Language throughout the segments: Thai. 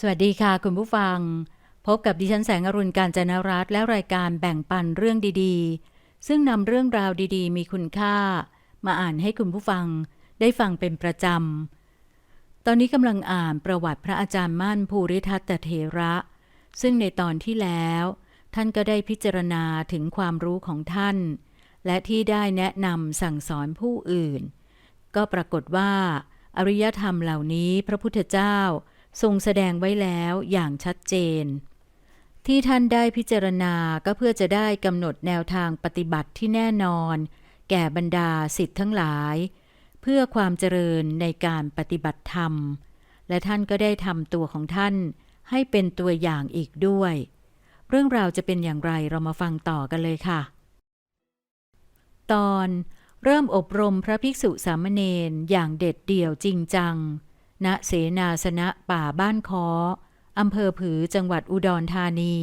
สวัสดีค่ะ คุณผู้ฟัง พบกับดิฉันแสงอรุณการจนรัตและรายการแบ่งปันเรื่องดีๆ ซึ่งนำเรื่องราวดีๆ มีคุณค่า มาอ่านให้คุณผู้ฟังได้ฟังเป็นประจำ ตอนนี้กำลังอ่านประวัติพระอาจารย์มั่นภูริทัตเถระ ซึ่งในตอนที่แล้ว ท่านก็ได้พิจารณาถึงความรู้ของท่าน และที่ได้แนะนำสั่งสอนผู้อื่น ก็ปรากฏว่า อริยธรรมเหล่านี้พระพุทธเจ้า ทรงแสดงไว้แล้วอย่างชัดเจน ที่ท่านได้พิจารณาก็เพื่อจะได้กำหนดแนวทางปฏิบัติที่แน่นอน แก่บรรดาสิทธิ์ทั้งหลาย เพื่อความเจริญในการปฏิบัติธรรม และท่านก็ได้ทำตัวของท่าน ให้เป็นตัวอย่างอีกด้วย เรื่องราวจะเป็นอย่างไรเรามาฟังต่อกันเลยค่ะ ตอนเริ่มอบรมพระภิกษุสามเณรอย่างเด็ดเดี่ยวจริงจัง ณเสนาสนะป่าบ้านคออำเภอผือจังหวัดอุดรธานี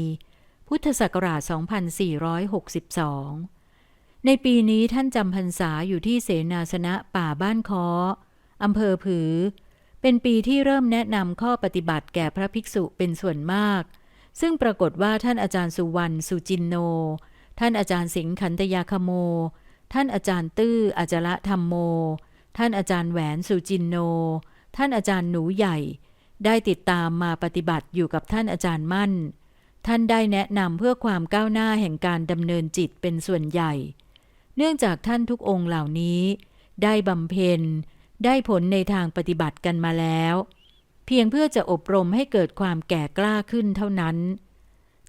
พุทธศักราช 2462 ในปีนี้ท่านจำพรรษาอยู่ที่เสนาสนะป่าบ้านคออำเภอผือ เป็นปีที่เริ่มแนะนำข้อปฏิบัติแก่พระภิกษุเป็นส่วนมาก ซึ่งปรากฏว่าท่านอาจารย์สุวรรณสุจินโน ท่านอาจารย์สิงห์ขันตยาคโม ท่านอาจารย์ตื้ออาจละธรรมโม ท่านอาจารย์แหวนสุจินโน ท่านอาจารย์หนูใหญ่ ได้ติดตามมาปฏิบัติอยู่กับท่านอาจารย์มั่น ท่านได้แนะนำเพื่อความก้าวหน้าแห่งการดำเนินจิตเป็นส่วนใหญ่ เนื่องจากท่านทุกองค์เหล่านี้ ได้บำเพ็ญ ได้ผลในทางปฏิบัติกันมาแล้ว เพียงเพื่อจะอบรมให้เกิดความแก่กล้าขึ้นเท่านั้น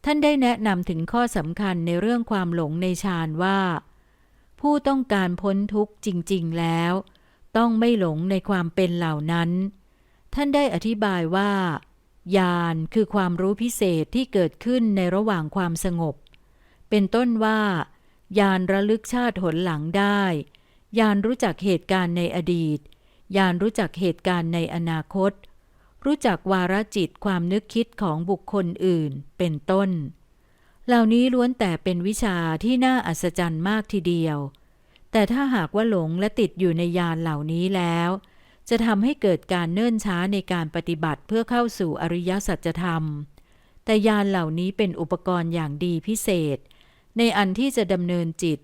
ท่านได้แนะนำถึงข้อสำคัญในเรื่องความหลงในฌานว่า ผู้ต้องการพ้นทุกข์จริง ๆ แล้ว ต้องไม่หลงในความเป็นเหล่านั้น ท่านได้อธิบายว่าญาณคือความรู้พิเศษที่เกิดขึ้นในระหว่างความสงบ เป็นต้นว่าญาณระลึกชาติหนหลังได้ญาณรู้จักเหตุการณ์ในอดีตญาณรู้จักเหตุการณ์ในอนาคต รู้จักวาระจิตความนึกคิดของบุคคลอื่น เป็นต้น เหล่านี้ล้วนแต่เป็นวิชาที่น่าอัศจรรย์มากทีเดียว แต่ถ้าหากว่าหลงและติดอยู่ในยานเหล่านี้แล้ว จะทำให้เกิดการเนิ่นช้าในการปฏิบัติเพื่อเข้าสู่อริยสัจธรรม แต่ยานเหล่านี้เป็นอุปกรณ์อย่างดีพิเศษ ในอันที่จะดำเนินจิต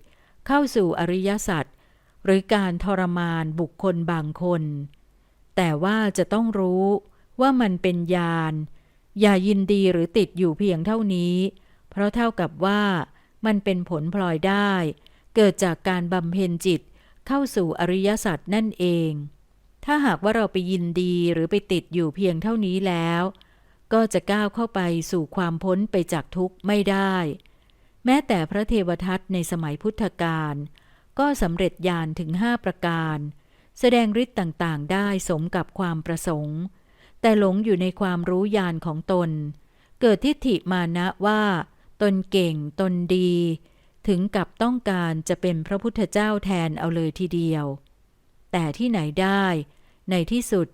เข้าสู่อริยสัจหรือการทรมานบุคคลบางคน แต่ว่าจะต้องรู้ว่ามันเป็นญาณอย่ายินดีหรือติดอยู่เพียงเท่านี้ เพราะเท่ากับว่ามันเป็นผลพลอยได้ เกิดจากการบำเพ็ญจิตเข้าสู่อริยสัจนั่นเอง ถ้าหากว่าเราไปยินดีหรือไปติดอยู่เพียงเท่านี้แล้ว ก็จะก้าวเข้าไปสู่ความพ้นไปจากทุกข์ไม่ได้ แม้แต่พระเทวทัตในสมัยพุทธกาลก็สำเร็จญาณถึงห้าประการ แสดงฤทธิ์ต่างๆ ได้สมกับความประสงค์ แต่หลงอยู่ในความรู้ญาณของตน เกิดทิฏฐิมานะว่า ตนเก่ง ตนดี ถึงกับต้องการจะเป็นพระพุทธเจ้าแทนเอาเลยทีเดียว แต่ที่ไหนได้ ในที่สุด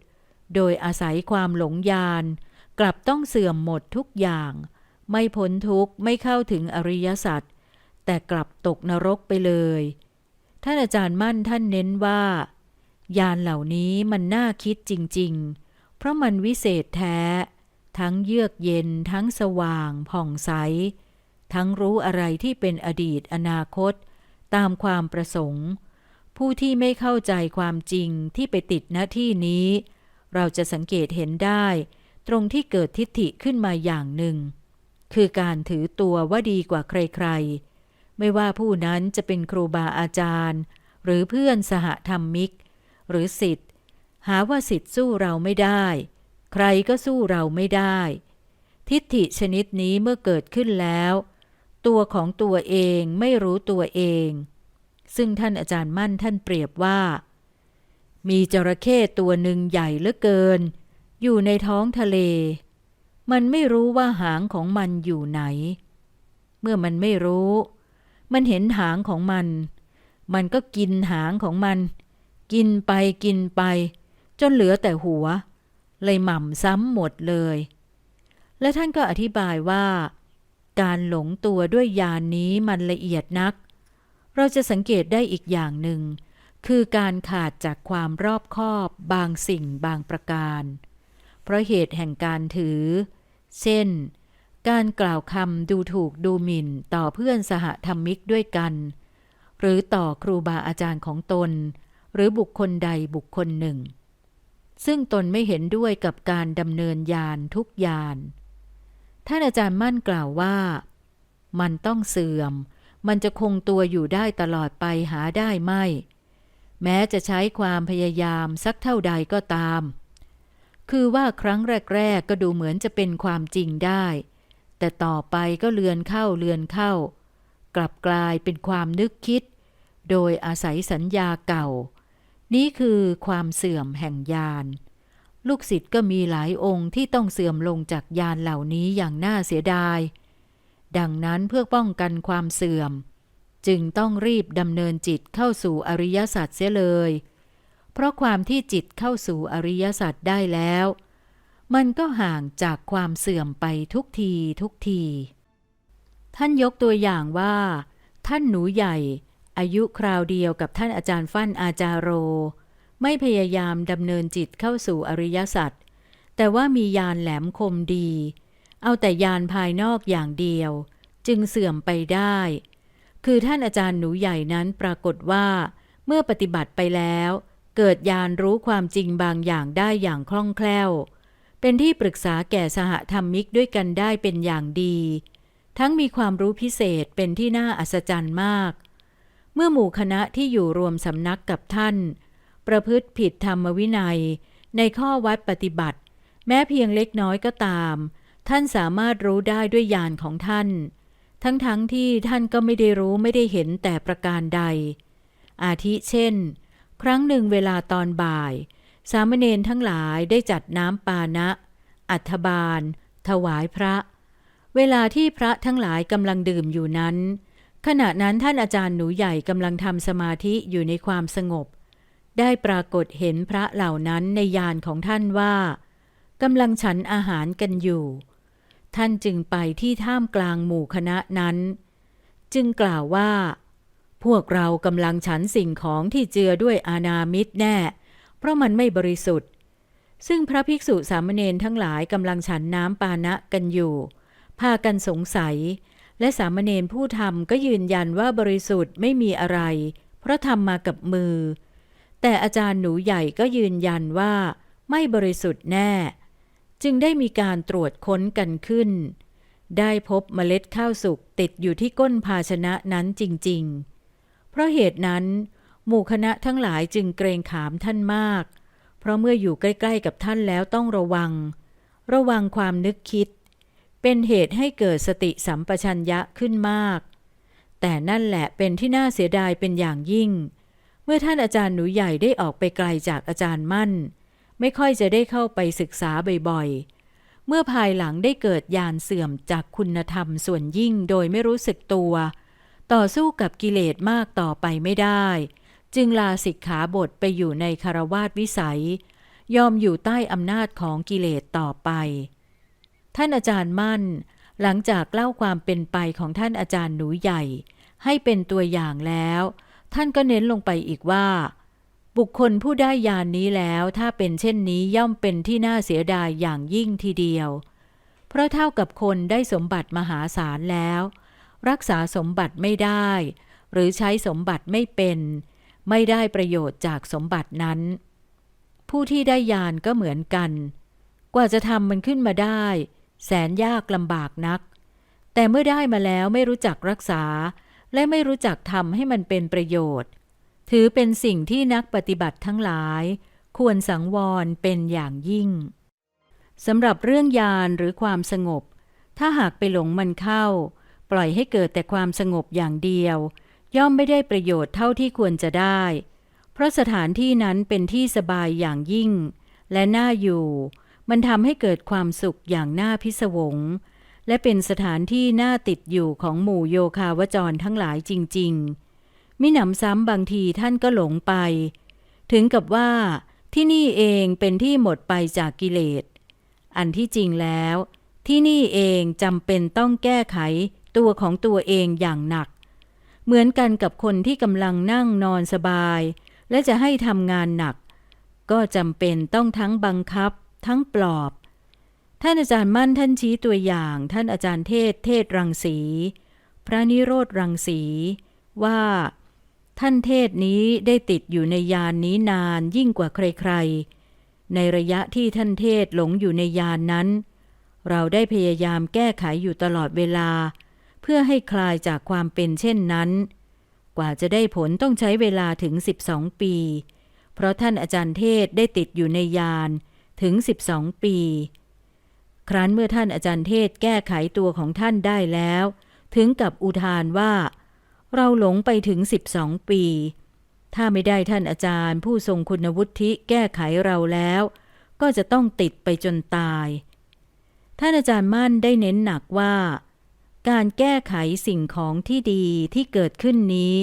โดยอาศัยความหลงญาณกลับต้องเสื่อมหมดทุกอย่าง ไม่พ้นทุกข์ไม่เข้าถึงอริยสัจแต่กลับตกนรกไปเลย ท่านอาจารย์มั่นท่านเน้นว่า ยานเหล่านี้มันน่าคิดจริง ๆ เพราะมันวิเศษแท้ ทั้งเยือกเย็นทั้งสว่างผ่องใส ทั้งรู้อะไรที่เป็นอดีตอนาคต ตามความประสงค์ ผู้ที่ไม่เข้าใจความจริงที่ไปติดหน้าที่นี้ เราจะสังเกตเห็นได้ ตรงที่เกิดทิฏฐิขึ้นมาอย่างหนึ่ง คือการถือตัวว่าดีกว่าใครๆ ไม่ว่าผู้นั้นจะเป็นครูบาอาจารย์ หรือเพื่อนสหธรรมิก หรือสิทธิ์หาว่าสิทธิ์สู้เราไม่ได้ ใครก็สู้เราไม่ได้ ทิฏฐิชนิดนี้เมื่อเกิดขึ้นแล้ว ตัวของตัวเองไม่รู้ตัวเอง ซึ่งท่านอาจารย์มั่นท่านเปรียบว่า มีจระเข้ตัวหนึ่งใหญ่เหลือเกิน อยู่ในท้องทะเล มันไม่รู้ว่าหางของมันอยู่ไหน เมื่อมันไม่รู้ มันเห็นหางของมัน มันก็กินหางของมัน กินไปกินไป จนเหลือแต่หัว เลยหม่ำซ้ำหมดเลย และท่านก็อธิบายว่า การหลงตัวด้วยยานนี้มันละเอียดนัก เราจะสังเกตได้อีกอย่างหนึ่ง คือการขาดจากความรอบคอบบางสิ่งบางประการ เพราะเหตุแห่งการถือ เช่น การกล่าวคำดูถูกดูหมิ่นต่อเพื่อนสหธรรมิกด้วยกัน หรือต่อครูบาอาจารย์ของตน หรือบุคคลใดบุคคลหนึ่ง ซึ่งตนไม่เห็นด้วยกับการดำเนินยานทุกยาน ท่านอาจารย์มั่นกล่าวว่า มันต้องเสื่อม มันจะคงตัวอยู่ได้ตลอดไปหาได้ไม่ แม้จะใช้ความพยายามสักเท่าใดก็ตาม คือว่าครั้งแรก ๆ ก็ดูเหมือนจะเป็นความจริงได้ แต่ต่อไปก็เลือนเข้าเลือนเข้า กลับกลายเป็นความนึกคิด โดยอาศัยสัญญาเก่า นี้คือความเสื่อมแห่งยาน ลูกศิษย์ก็มีหลายองค์ที่ต้องเสื่อมลงจากยานเหล่านี้อย่างน่าเสียดาย ดังนั้นเพื่อป้องกันความเสื่อม จึงต้องรีบดำเนินจิตเข้าสู่อริยสัจเสียเลย เพราะความที่จิตเข้าสู่อริยสัจได้แล้ว มันก็ห่างจากความเสื่อมไปทุกทีทุกที ท่านยกตัวอย่างว่า ท่านหนูใหญ่ อายุคราวเดียวกับท่านอาจารย์ฟั่นอาจารโร ไม่พยายามดำเนินจิตเข้าสู่อริยสัจแต่ว่ามียานแหลมคมดี เอาแต่ยานภายนอกอย่างเดียว จึงเสื่อมไปได้ คือท่านอาจารย์หนูใหญ่นั้นปรากฏว่า เมื่อปฏิบัติไปแล้ว เกิดยานรู้ความจริงบางอย่างได้อย่างคล่องแคล่ว เป็นที่ปรึกษาแก่สหธรรมิกด้วยกันได้เป็นอย่างดี ทั้งมีความรู้พิเศษเป็นที่น่าอัศจรรย์มาก เมื่อหมู่คณะที่อยู่รวมสำนักกับท่าน ประพฤติผิดธรรมวินัย ในข้อวัดปฏิบัติ แม้เพียงเล็กน้อยก็ตาม ท่านสามารถรู้ได้ด้วยญาณของท่าน ทั้งๆทที่ท่านก็ไม่ได้รู้ไม่ได้เห็นแต่ประการใด อาทิเช่น ครั้งหนึ่งเวลาตอนบ่าย สามเณรทั้งหลายได้จัดน้ำปานะ อัฐบาล ถวายพระ เวลาที่พระทั้งหลายกำลังดื่มอยู่นั้นขณะนั้นท่านอาจารย์หนูใหญ่กำลังทำสมาธิอยู่ในความสงบ ได้ปรากฏเห็นพระเหล่านั้นในยานของท่านว่ากำลังฉันอาหารกันอยู่ ท่านจึงไปที่ท่ามกลางหมู่คณะนั้น จึงกล่าวว่า พวกเรากำลังฉันสิ่งของที่เจือด้วยอาณามิตรแน่ เพราะมันไม่บริสุทธิ์ ซึ่งพระภิกษุสามเณรทั้งหลายกำลังฉันน้ำปานะกันอยู่ พากันสงสัย และสามเณรผู้ทำก็ยืนยันว่าบริสุทธิ์ไม่มีอะไร เพราะทำมากับมือ แต่อาจารย์หนูใหญ่ก็ยืนยันว่าไม่บริสุทธิ์แน่ จึงได้มีการตรวจค้นกันขึ้น ได้พบเมล็ดข้าวสุกติดอยู่ที่ก้นภาชนะนั้นจริง ๆ เพราะเหตุนั้น หมู่คณะทั้งหลายจึงเกรงขามท่านมาก เพราะเมื่ออยู่ใกล้ ๆ กับท่านแล้วต้องระวัง ระวังความนึกคิด เป็นเหตุให้เกิดสติสัมปชัญญะขึ้นมาก แต่นั่นแหละเป็นที่น่าเสียดายเป็นอย่างยิ่ง เมื่อท่านอาจารย์หนูใหญ่ได้ออกไปไกลจากอาจารย์มั่น ไม่ค่อยจะได้เข้าไปศึกษาบ่อยๆ เมื่อภายหลังได้เกิดยานเสื่อมจากคุณธรรมส่วนยิ่งโดยไม่รู้สึกตัว ต่อสู้กับกิเลสมากต่อไปไม่ได้ จึงลาสิกขาบทไปอยู่ในคารวาสวิสัย ยอมอยู่ใต้อำนาจของกิเลสต่อไป ท่านอาจารย์มั่น หลังจากเล่าความเป็นไปของท่านอาจารย์หนูใหญ่ ให้เป็นตัวอย่างแล้ว ท่านก็เน้นลงไปอีกว่า บุคคลผู้ได้ยานนี้แล้วถ้าเป็นเช่นนี้ย่อมเป็นที่น่าเสียดายอย่างยิ่งทีเดียว เพราะเท่ากับคนได้สมบัติมหาศาลแล้ว รักษาสมบัติไม่ได้ หรือใช้สมบัติไม่เป็น ไม่ได้ประโยชน์จากสมบัตินั้น ผู้ที่ได้ยานก็เหมือนกัน กว่าจะทำมันขึ้นมาได้ แสนยากลำบากนัก แต่เมื่อได้มาแล้วไม่รู้จักรักษา และไม่รู้จักทำให้มันเป็นประโยชน์ ถือเป็นสิ่งที่นักปฏิบัติทั้งหลาย ควรสังวรเป็นอย่างยิ่งสำหรับเรื่องยานหรือความสงบ ถ้าหากไปหลงมันเข้า ปล่อยให้เกิดแต่ความสงบอย่างเดียว ย่อมไม่ได้ประโยชน์เท่าที่ควรจะได้ เพราะสถานที่นั้นเป็นที่สบายอย่างยิ่ง และน่าอยู่ มันทำให้เกิดความสุขอย่างน่าพิศวง และเป็นสถานที่น่าติดอยู่ของหมู่โยคาวจรทั้งหลายจริง ๆ มิหนำซ้ำบางทีท่านก็หลงไป ถึงกับว่าที่นี่เองเป็นที่หมดไปจากกิเลส อันที่จริงแล้ว ที่นี่เองจำเป็นต้องแก้ไขตัวของตัวเองอย่างหนัก เหมือนกันกับคนที่กำลังนั่งนอนสบาย และจะให้ทำงานหนัก ก็จำเป็นต้องทั้งบังคับ ทั้งปลอบ ท่านอาจารย์มั่นท่านชี้ตัวอย่าง ท่านอาจารย์เทศ เทศรังสี พระนิโรธรังสีว่า ท่านเทศนี้ได้ติดอยู่ในยานนี้นานยิ่งกว่าใครๆ ในระยะที่ท่านเทศหลงอยู่ในยานนั้น เราได้พยายามแก้ไขอยู่ตลอดเวลา เพื่อให้คลายจากความเป็นเช่นนั้น กว่าจะได้ผลต้องใช้เวลาถึง 12 ปี เพราะท่านอาจารย์เทศได้ติดอยู่ในยานถึง 12 ปี ครั้นเมื่อท่านอาจารย์เทศแก้ไขตัวของท่านได้แล้ว ถึงกับอุทานว่า เราหลงไปถึง12ปี ถ้าไม่ได้ท่านอาจารย์ ผู้ทรงคุณวุฒิแก้ไขเราแล้ว ก็จะต้องติดไปจนตาย ท่านอาจารย์มั่นได้เน้นหนักว่า การแก้ไขสิ่งของที่ดีที่เกิดขึ้นนี้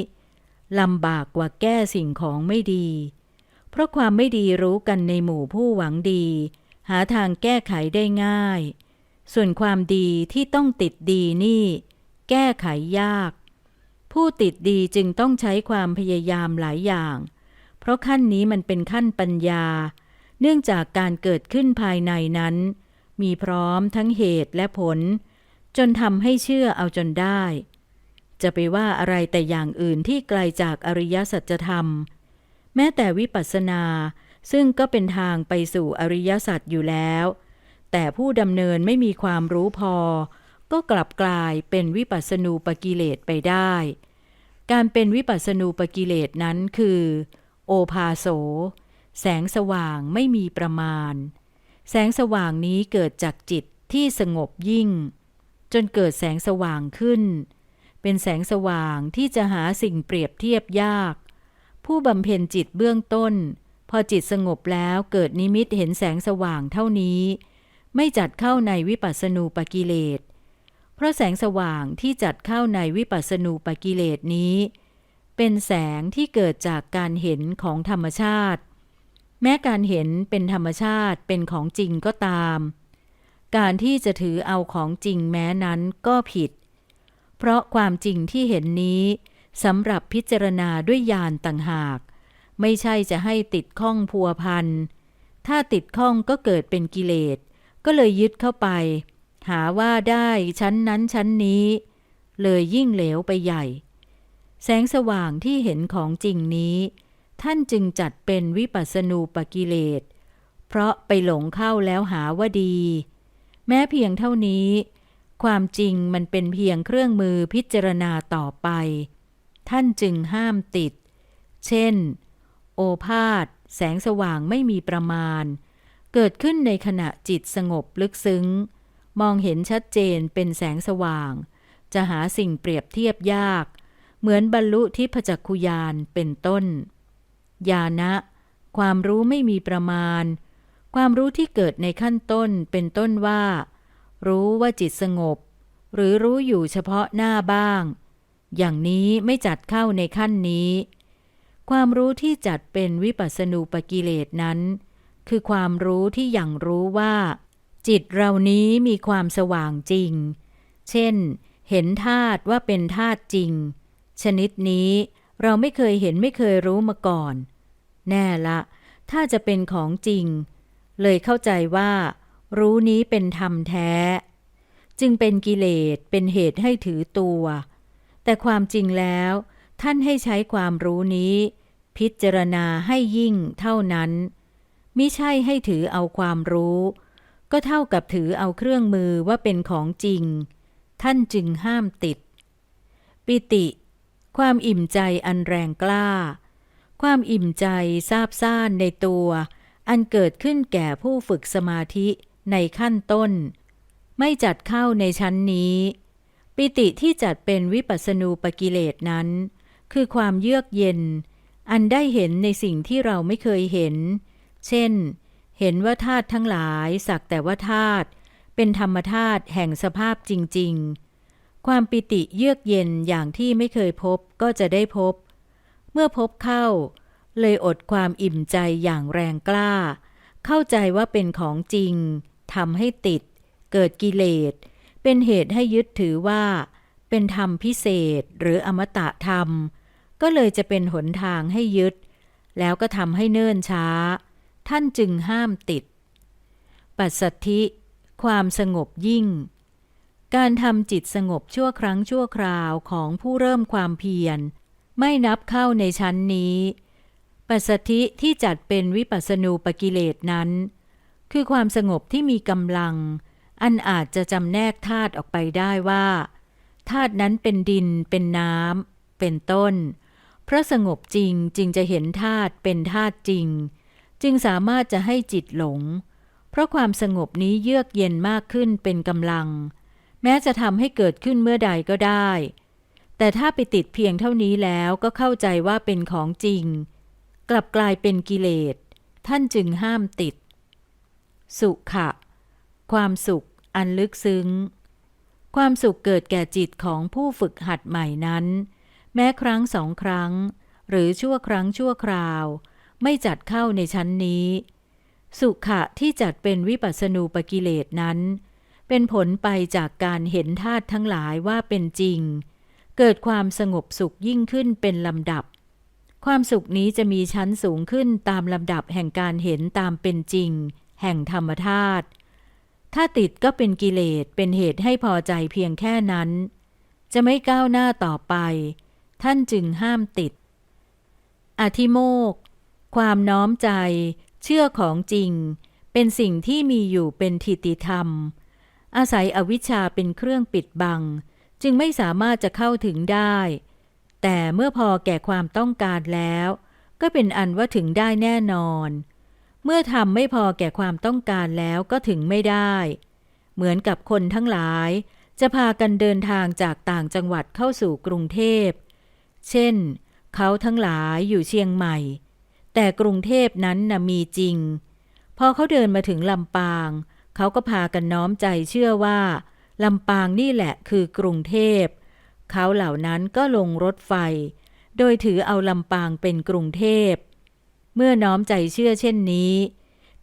ลำบากกว่าแก้สิ่งของไม่ดี เพราะความไม่ดีรู้กันในหมู่ผู้หวังดีาทางแก้ไขได้ง่าย ส่วนความดีที่ต้องติดดีนี่ แก้ไขยาก ผู้ติดดีจึงต้องใช้ความพยายามหลายอย่าง เพราะขั้นนี้มันเป็นขั้นปัญญา เนื่องจากการเกิดขึ้นภายในนั้น มีพร้อมทั้งเหตุและผล จนทำให้เชื่อเอาจนได้ จะไปว่าอะไรแต่อย่างอื่นที่ไกลจากอริยสัจธรรม แม้แต่วิปัสสนา ซึ่งก็เป็นทางไปสู่อริยสัจอยู่แล้ว แต่ผู้ดำเนินไม่มีความรู้พอ ก็กลับกลายเป็นวิปัสสนูปกิเลสไปได้ การเป็นวิปัสสนูปกิเลสนั้นคือ โอภาโส แสงสว่างไม่มีประมาณ แสงสว่างนี้เกิดจากจิตที่สงบยิ่ง จนเกิดแสงสว่างขึ้น เป็นแสงสว่างที่จะหาสิ่งเปรียบเทียบยาก ผู้บำเพ็ญจิตเบื้องต้น พอจิตสงบแล้วเกิดนิมิตเห็นแสงสว่างเท่านี้ ไม่จัดเข้าในวิปัสสนูปกิเลส เพราะแสงสว่างที่จัดเข้าในวิปัสสนูปกิเลสนี้ เป็นแสงที่เกิดจากการเห็นของธรรมชาติ แม้การเห็นเป็นธรรมชาติเป็นของจริงก็ตาม การที่จะถือเอาของจริงแม้นั้นก็ผิด เพราะความจริงที่เห็นนี้สำหรับพิจารณาด้วยญาณต่างหาก ไม่ใช่จะให้ติดข้องพัวพัน ถ้าติดข้องก็เกิดเป็นกิเลส ก็เลยยึดเข้าไป หาว่าได้ชั้นนั้นชั้นนี้ เลยยิ่งเหลวไปใหญ่ แสงสว่างที่เห็นของจริงนี้ ท่านจึงจัดเป็นวิปัสสนูปกิเลส เพราะไปหลงเข้าแล้วหาว่าดี แม้เพียงเท่านี้ ความจริงมันเป็นเพียงเครื่องมือพิจารณาต่อไป ท่านจึงห้ามติด เช่น โอภาษแสงสว่างไม่มีประมาณ เกิดขึ้นในขณะจิตสงบลึกซึ้ง มองเห็นชัดเจนเป็นแสงสว่าง จะหาสิ่งเปรียบเทียบยาก เหมือนบรรลุทิพจักคุยานเป็นต้น ญาณะ ความรู้ไม่มีประมาณ ความรู้ที่เกิดในขั้นต้นเป็นต้นว่า รู้ว่าจิตสงบ หรือรู้อยู่เฉพาะหน้าบ้าง อย่างนี้ไม่จัดเข้าในขั้นนี้ ความรู้ที่จัดเป็นวิปัสสนูปกิเลสนั้น คือความรู้ที่อย่างรู้ว่า จิตเรานี้มีความสว่างจริง เช่น เห็นธาตุว่าเป็นธาตุจริง ชนิดนี้เราไม่เคยเห็นไม่เคยรู้มาก่อน แน่ละ ถ้าจะเป็นของจริง เลยเข้าใจว่า รู้นี้เป็นธรรมแท้ จึงเป็นกิเลสเป็นเหตุให้ถือตัว แต่ความจริงแล้วท่านให้ใช้ความรู้นี้ พิจารณาให้ยิ่งเท่านั้นมิใช่ให้ถือเอาความรู้ ก็เท่ากับถือเอาเครื่องมือว่าเป็นของจริง ท่านจึงห้ามติด ปิติ ความอิ่มใจอันแรงกล้า ความอิ่มใจซาบซ่านในตัว อันเกิดขึ้นแก่ผู้ฝึกสมาธิในขั้นต้น ไม่จัดเข้าในชั้นนี้ ปิติที่จัดเป็นวิปัสสนูปกิเลสนั้น คือความเยือกเย็น อันได้เห็นในสิ่งที่เราไม่เคยเห็น เช่น เห็นว่าธาตุทั้งหลายสักแต่ว่าธาตุเป็นธรรมธาตุแห่งสภาพจริง ๆ ความปิติเยือกเย็นอย่างที่ไม่เคยพบก็จะได้พบ เมื่อพบเข้า เลยอดความอิ่มใจอย่างแรงกล้า เข้าใจว่าเป็นของจริงทำให้ติด เกิดกิเลส เป็นเหตุให้ยึดถือว่า เป็นธรรมพิเศษหรืออมตะธรรม ก็เลยจะเป็นหนทางให้ยึด แล้วก็ทำให้เนิ่นช้า ท่านจึงห้ามติด ปัสสัทธิ ความสงบยิ่ง การทำจิตสงบชั่วครั้งชั่วคราวของผู้เริ่มความเพียร ไม่นับเข้าในชั้นนี้ ปัสสัทธิที่จัดเป็นวิปัสสนูปกิเลสนั้น คือความสงบที่มีกำลัง อันอาจจะจำแนกธาตุออกไปได้ว่าธาตุนั้นเป็นดิน เป็นน้ำ เป็นต้น พราะสงบจริงจึงจะเห็นธาตุเป็นธาตุจริง จึงสามารถจะให้จิตหลง เพราะความสงบนี้เยือกเย็นมากขึ้นเป็นกำลัง แม้จะทำให้เกิดขึ้นเมื่อใดก็ได้ แต่ถ้าไปติดเพียงเท่านี้แล้วก็เข้าใจว่าเป็นของจริง กลับกลายเป็นกิเลส ท่านจึงห้ามติด สุขะ ความสุขอันลึกซึ้ง ความสุขเกิดแก่จิตของผู้ฝึกหัดใหม่นั้น แม้ครั้งสองครั้ง หรือชั่วครั้งชั่วคราว ไม่จัดเข้าในชั้นนี้ สุขะที่จัดเป็นวิปัสสนูปกิเลสนั้น เป็นผลไปจากการเห็นธาตุทั้งหลายว่าเป็นจริง เกิดความสงบสุขยิ่งขึ้นเป็นลำดับ ความสุขนี้จะมีชั้นสูงขึ้นตามลำดับแห่งการเห็นตามเป็นจริง แห่งธรรมธาตุถ้าติดก็เป็นกิเลสเป็นเหตุให้พอใจเพียงแค่นั้น จะไม่ก้าวหน้าต่อไป ท่านจึงห้ามติด อธิโมก ความน้อมใจ เชื่อของจริง เป็นสิ่งที่มีอยู่เป็นทิติธรรม อาศัยอวิชชาเป็นเครื่องปิดบัง จึงไม่สามารถจะเข้าถึงได้ แต่เมื่อพอแก่ความต้องการแล้ว ก็เป็นอันว่าถึงได้แน่นอน เมื่อทำไม่พอแก่ความต้องการแล้วก็ถึงไม่ได้ เหมือนกับคนทั้งหลายจะพากันเดินทางจากต่างจังหวัดเข้าสู่กรุงเทพ เช่น เขาทั้งหลายอยู่เชียงใหม่ แต่กรุงเทพนั้นนะมีจริง พอเขาเดินมาถึงลำปาง เขาก็พากันน้อมใจเชื่อว่าลำปางนี่แหละคือกรุงเทพ เขาเหล่านั้นก็ลงรถไฟ โดยถือเอาลำปางเป็นกรุงเทพ เมื่อน้อมใจเชื่อเช่นนี้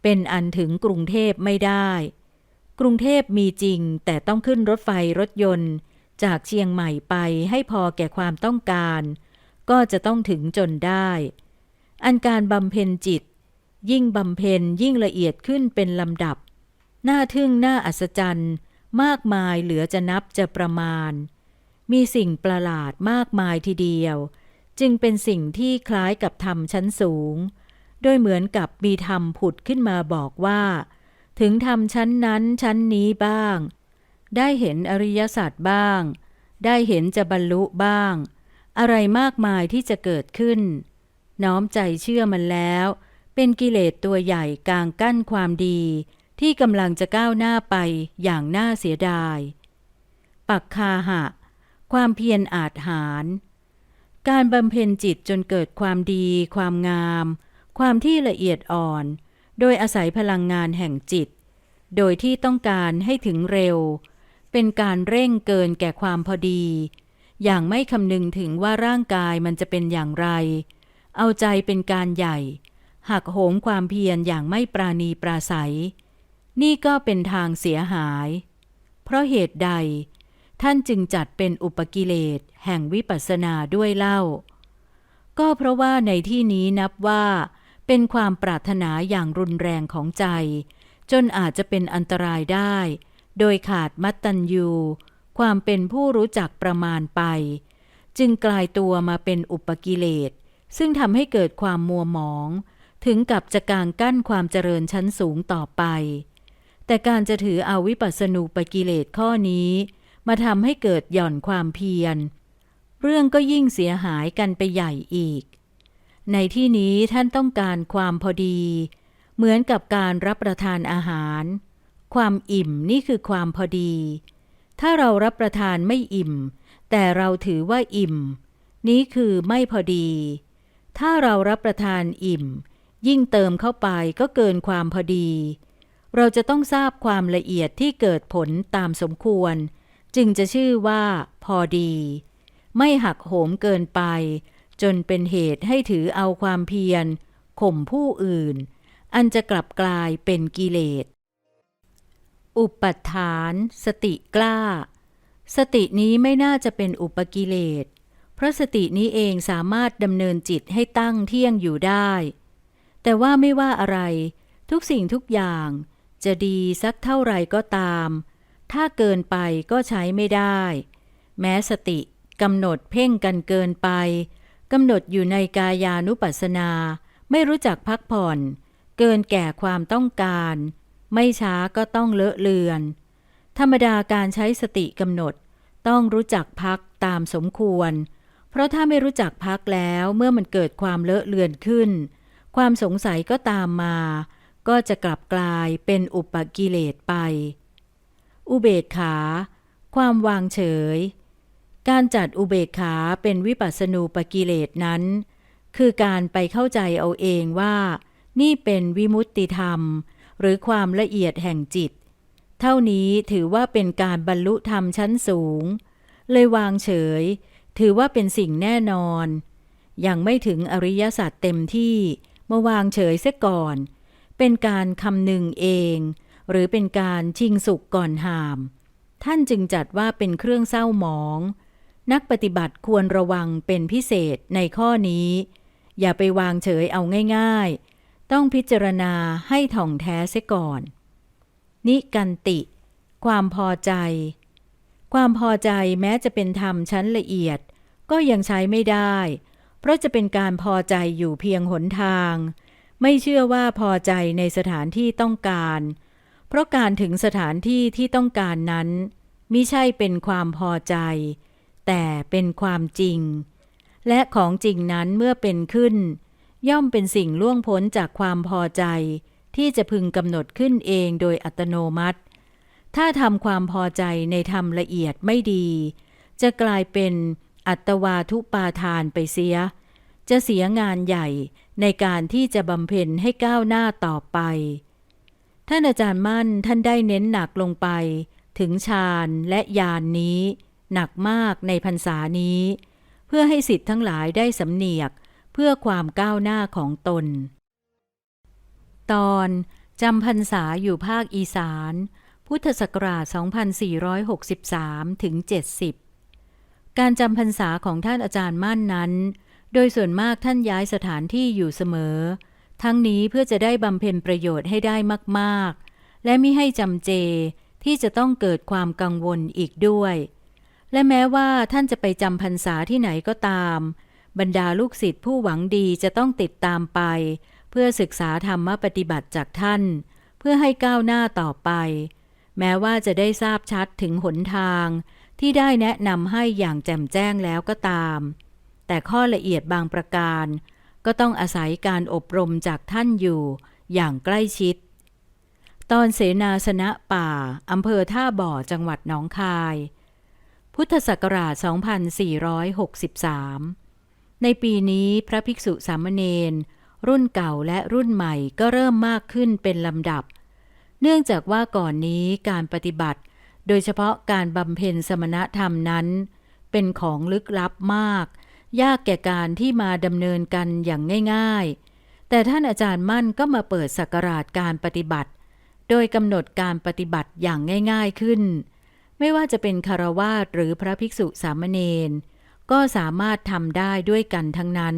เป็นอันถึงกรุงเทพไม่ได้ กรุงเทพมีจริงแต่ต้องขึ้นรถไฟรถยนต์ จากเชียงใหม่ไปให้พอแก่ความต้องการ ก็จะต้องถึงจนได้ อันการบำเพ็ญจิต ยิ่งบำเพ็ญยิ่งละเอียดขึ้นเป็นลำดับน่าทึ่งน่าอัศจรรย์ มากมายเหลือจะนับจะประมาณ มีสิ่งประหลาดมากมายทีเดียว จึงเป็นสิ่งที่คล้ายกับธรรมชั้นสูง โดยเหมือนกับมีธรรมผุดขึ้นมาบอกว่า ถึงธรรมชั้นนั้นชั้นนี้บ้าง ได้เห็นอริยศาสัจบ้าง ได้เห็นจะบรรลุบ้าง อะไรมากมายที่จะเกิดขึ้น น้อมใจเชื่อมันแล้ว เป็นกิเลสตัวใหญ่กลางกั้นความดี ที่กำลังจะก้าวหน้าไปอย่างน่าเสียดาย ปักคาหะ ความเพียรอาจหารการบำเพ็ญจิตจนเกิดความดี ความงาม ความที่ละเอียดอ่อน โดยอาศัยพลังงานแห่งจิต โดยที่ต้องการให้ถึงเร็ว เป็นการเร่งเกินแก่ความพอดี อย่างไม่คำนึงถึงว่าร่างกายมันจะเป็นอย่างไร เอาใจเป็นการใหญ่ หักโหมความเพียรอย่างไม่ปราณีปราศัย นี่ก็เป็นทางเสียหาย เพราะเหตุใด ท่านจึงจัดเป็นอุปกิเลสแห่งวิปัสสนาด้วยเล่า ก็เพราะว่าในที่นี้นับว่า เป็นความปรารถนาอย่างรุนแรงของใจ จนอาจจะเป็นอันตรายได้ โดยขาดมัตตัญญู ความเป็นผู้รู้จักประมาณไป จึงกลายตัวมาเป็นอุปกิเลส ซึ่งทำให้เกิดความมัวหมอง ถึงกับจะกางกั้นความเจริญชั้นสูงต่อไป แต่การจะถือเอาวิปัสสนูปกิเลสข้อนี้ มาทำให้เกิดหย่อนความเพียร เรื่องก็ยิ่งเสียหายกันไปใหญ่อีก ในที่นี้ท่านต้องการความพอดี เหมือนกับการรับประทานอาหาร ความอิ่มนี่คือความพอดี ถ้าเรารับประทานไม่อิ่ม แต่เราถือว่าอิ่ม นี้คือไม่พอดี ถ้าเรารับประทานอิ่ม ยิ่งเติมเข้าไปก็เกินความพอดี เราจะต้องทราบความละเอียดที่เกิดผลตามสมควร จึงจะชื่อว่า พอดี ไม่หักโหมเกินไป จนเป็นเหตุให้ถือเอาความเพียรข่มผู้อื่น อันจะกลับกลายเป็นกิเลส อุปัฏฐาน สติกล้า สตินี้ไม่น่าจะเป็นอุปกิเลส เพราะสตินี้เองสามารถดำเนินจิตให้ตั้งเที่ยงอยู่ได้ แต่ว่าไม่ว่าอะไร ทุกสิ่งทุกอย่าง จะดีสักเท่าไหร่ก็ตาม ถ้าเกินไปก็ใช้ไม่ได้ แม้สติกำหนดเพ่งกันเกินไปกำหนดอยู่ในกายานุปัสสนา ไม่รู้จักพักผ่อน เกินแก่ความต้องการ ไม่ช้าก็ต้องเลอะเลือน ธรรมดาการใช้สติกำหนด ต้องรู้จักพักตามสมควร เพราะถ้าไม่รู้จักพักแล้วเมื่อมันเกิดความเลอะเลือนขึ้น ความสงสัยก็ตามมา ก็จะกลับกลายเป็นอุปกิเลสไป อุเบกขา ความวางเฉย การจัดอุเบกขาเป็นวิปัสสนูปกิเลสนั้น คือการไปเข้าใจเอาเองว่า นี่เป็นวิมุตติธรรม หรือความละเอียดแห่งจิต เท่านี้ถือว่าเป็นการบรรลุธรรมชั้นสูง เลยวางเฉย ถือว่าเป็นสิ่งแน่นอน ยังไม่ถึงอริยสัจเต็มที่มาวางเฉยเสียก่อน เป็นการคำนึงเอง หรือเป็นการชิงสุกก่อนหาม ท่านจึงจัดว่าเป็นเครื่องเศร้าหมอง นักปฏิบัติควรระวังเป็นพิเศษในข้อนี้ อย่าไปวางเฉยเอาง่ายๆ ต้องพิจารณาให้ถ่องแท้เสียก่อน นิกันติ ความพอใจ ความพอใจแม้จะเป็นธรรมชั้นละเอียด ก็ยังใช้ไม่ได้ เพราะจะเป็นการพอใจอยู่เพียงหนทาง ไม่เชื่อว่าพอใจในสถานที่ต้องการ เพราะการถึงสถานที่ที่ต้องการนั้นมิใช่เป็นความพอใจ แต่เป็นความจริง และของจริงนั้นเมื่อเป็นขึ้น ย่อมเป็นสิ่งล่วงพ้นจากความพอใจ ที่จะพึงกำหนดขึ้นเองโดยอัตโนมัติ ถ้าทำความพอใจในธรรมละเอียดไม่ดี จะกลายเป็นอัตวาทุปาทานไปเสีย จะเสียงานใหญ่ในการที่จะบำเพ็ญให้ก้าวหน้าต่อไป ท่านอาจารย์มั่นท่านได้เน้นหนักลงไป ถึงฌานและญาณนนี้ หนักมากในพรรษานี้ เพื่อให้สิทธิ์ทั้งหลายได้สำเนียกเพื่อความก้าวหน้าของตน ตอนจำพรรษาอยู่ภาคอีสาน พุทธศักราช 2463 ถึง 70 การจำพรรษาของท่านอาจารย์มั่นนั้น โดยส่วนมากท่านย้ายสถานที่อยู่เสมอ ทั้งนี้เพื่อจะได้บำเพ็ญประโยชน์ให้ได้มาก ๆ และมิให้จำเจที่จะต้องเกิดความกังวลอีกด้วย และแม้ว่าท่านจะไปจำพรรษาที่ไหนก็ตาม บรรดาลูกศิษย์ผู้หวังดีจะต้องติดตามไป เพื่อศึกษาธรรมปฏิบัติจากท่าน เพื่อให้ก้าวหน้าต่อไป แม้ว่าจะได้ทราบชัดถึงหนทาง ที่ได้แนะนำให้อย่างแจ่มแจ้งแล้วก็ตาม แต่ข้อละเอียดบางประการ ก็ต้องอาศัยการอบรมจากท่านอยู่อย่างใกล้ชิด ตอนเสนาสนะป่าอำเภอท่าบ่อจังหวัดหนองคาย พุทธศักราช 2463 ในปีนี้พระภิกษุสามเณรรุ่นเก่าและรุ่นใหม่ก็เริ่มมากขึ้นเป็นลำดับ เนื่องจากว่าก่อนนี้การปฏิบัติ โดยเฉพาะการบำเพ็ญสมณธรรมนั้น เป็นของลึกลับมาก ยากแก่การที่มาดำเนินกันอย่างง่าย ๆ แต่ท่านอาจารย์มั่นก็มาเปิดสักราชการปฏิบัติ โดยกำหนดการปฏิบัติอย่างง่าย ๆขึ้น ไม่ว่าจะเป็นคารวาสหรือพระภิกษุสามเณร ก็สามารถทำได้ด้วยกันทั้งนั้น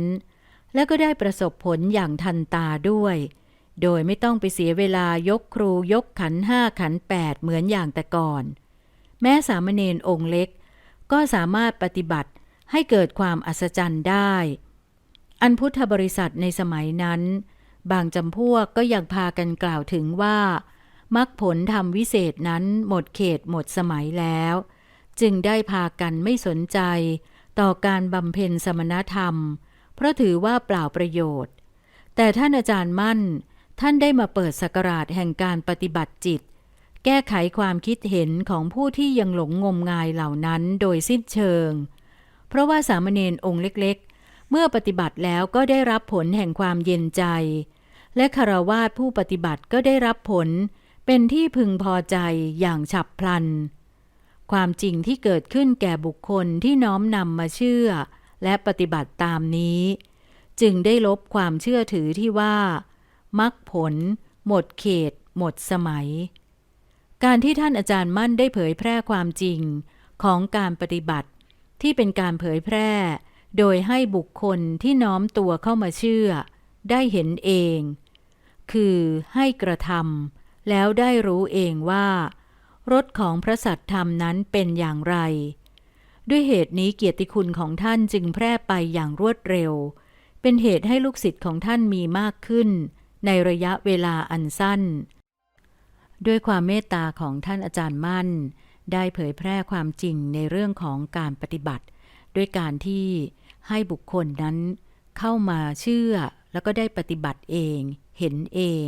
และก็ได้ประสบผลอย่างทันตาด้วย โดยไม่ต้องไปเสียเวลายกครูยกขันห้าขันแปดเหมือนอย่างแต่ก่อน แม้สามเณรองค์เล็ก ก็สามารถปฏิบัติให้เกิดความอัศจรรย์ได้ อันพุทธบริษัทในสมัยนั้น บางจำพวกก็ยังพากันกล่าวถึงว่ามรรคผลธรรมวิเศษนั้นหมดเขตหมดสมัยแล้ว จึงได้พากันไม่สนใจ ต่อการบำเพ็ญสมณธรรม เพราะถือว่าเปล่าประโยชน์ แต่ท่านอาจารย์มั่น ท่านได้มาเปิดสกราชแห่งการปฏิบัติจิต แก้ไขความคิดเห็นของผู้ที่ยังหลงงมงายเหล่านั้นโดยสิ้นเชิง เพราะว่าสามเณรองค์เล็กๆ เมื่อปฏิบัติแล้วก็ได้รับผลแห่งความเย็นใจ และคารวาสผู้ปฏิบัติก็ได้รับผล เป็นที่พึงพอใจอย่างฉับพลัน ความจริงที่เกิดขึ้นแก่บุคคลที่น้อมนำมาเชื่อ และปฏิบัติตามนี้ จึงได้ลบความเชื่อถือที่ว่ามักผล หมดเขต หมดสมัย การที่ท่านอาจารย์มั่นได้เผยแพร่ความจริงของการปฏิบัติ ที่เป็นการเผยแพร่ โดยให้บุคคลที่น้อมตัวเข้ามาเชื่อ ได้เห็นเอง คือให้กระทำแล้วได้รู้เองว่า รถของพระสัตธรรมนั้นเป็นอย่างไร ด้วยเหตุนี้เกียรติคุณของท่านจึงแพร่ไปอย่างรวดเร็ว เป็นเหตุให้ลูกศิษย์ของท่านมีมากขึ้น ในระยะเวลาอันสั้น ด้วยความเมตตาของท่านอาจารย์มั่น ได้เผยแพร่ความจริงในเรื่องของการปฏิบัติ ด้วยการที่ให้บุคคลนั้นเข้ามาเชื่อแล้วก็ได้ปฏิบัติเอง เห็นเอง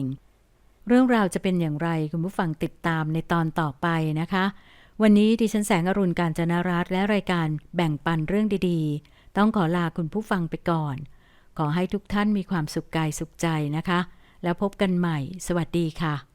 เรื่องราวจะเป็นอย่างไรคุณผู้ฟังติดตามในตอนต่อไปนะคะ วันนี้ดิฉันแสงอรุณการจนารัตและรายการแบ่งปันเรื่องดีๆ ต้องขอลาคุณผู้ฟังไปก่อน ขอให้ทุกท่านมีความสุขกายสุขใจนะคะ แล้วพบกันใหม่ สวัสดีค่ะ